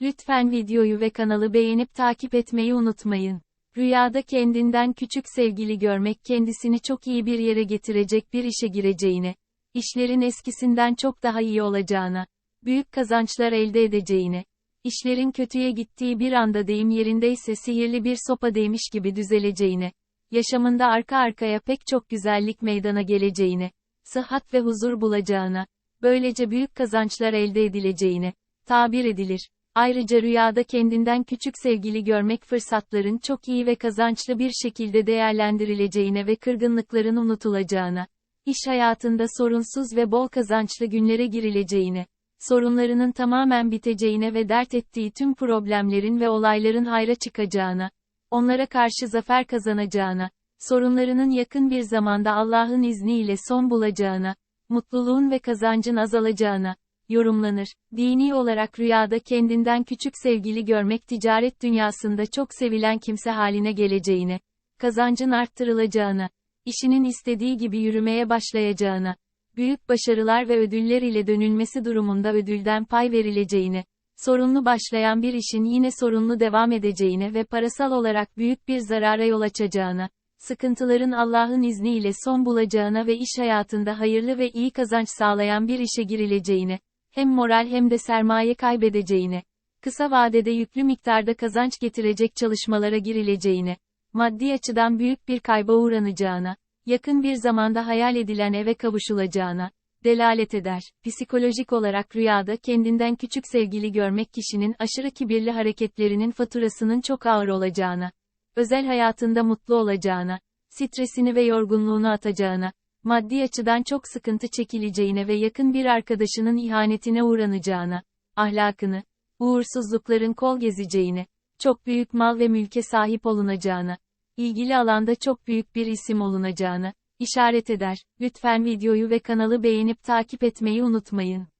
Lütfen videoyu ve kanalı beğenip takip etmeyi unutmayın. Rüyada kendinden küçük sevgili görmek kendisini çok iyi bir yere getirecek bir işe gireceğine, işlerin eskisinden çok daha iyi olacağına, büyük kazançlar elde edeceğine, işlerin kötüye gittiği bir anda deyim yerindeyse sihirli bir sopa değmiş gibi düzeleceğine, yaşamında arka arkaya pek çok güzellik meydana geleceğine, sıhhat ve huzur bulacağına, böylece büyük kazançlar elde edileceğine, tabir edilir. Ayrıca rüyada kendinden küçük sevgili görmek fırsatların çok iyi ve kazançlı bir şekilde değerlendirileceğine ve kırgınlıkların unutulacağına, iş hayatında sorunsuz ve bol kazançlı günlere girileceğine, sorunlarının tamamen biteceğine ve dert ettiği tüm problemlerin ve olayların hayra çıkacağına, onlara karşı zafer kazanacağına, sorunlarının yakın bir zamanda Allah'ın izniyle son bulacağına, mutluluğun ve kazancın azalacağına, yorumlanır. Dini olarak rüyada kendinden küçük sevgili görmek ticaret dünyasında çok sevilen kimse haline geleceğine, kazancın arttırılacağına, işinin istediği gibi yürümeye başlayacağına, büyük başarılar ve ödüller ile dönülmesi durumunda ödülden pay verileceğine, sorunlu başlayan bir işin yine sorunlu devam edeceğine ve parasal olarak büyük bir zarara yol açacağına, sıkıntıların Allah'ın izniyle son bulacağına ve iş hayatında hayırlı ve iyi kazanç sağlayan bir işe girileceğine, hem moral hem de sermaye kaybedeceğine, kısa vadede yüklü miktarda kazanç getirecek çalışmalara girileceğine, maddi açıdan büyük bir kayba uğranacağına, yakın bir zamanda hayal edilen eve kavuşulacağına, delalet eder. Psikolojik olarak rüyada kendinden küçük sevgili görmek kişinin aşırı kibirli hareketlerinin faturasının çok ağır olacağına, özel hayatında mutlu olacağına, stresini ve yorgunluğunu atacağına, maddi açıdan çok sıkıntı çekileceğine ve yakın bir arkadaşının ihanetine uğranacağına, ahlakını, uğursuzlukların kol gezeceğine, çok büyük mal ve mülke sahip olunacağına, ilgili alanda çok büyük bir isim olunacağına, işaret eder. Lütfen videoyu ve kanalı beğenip takip etmeyi unutmayın.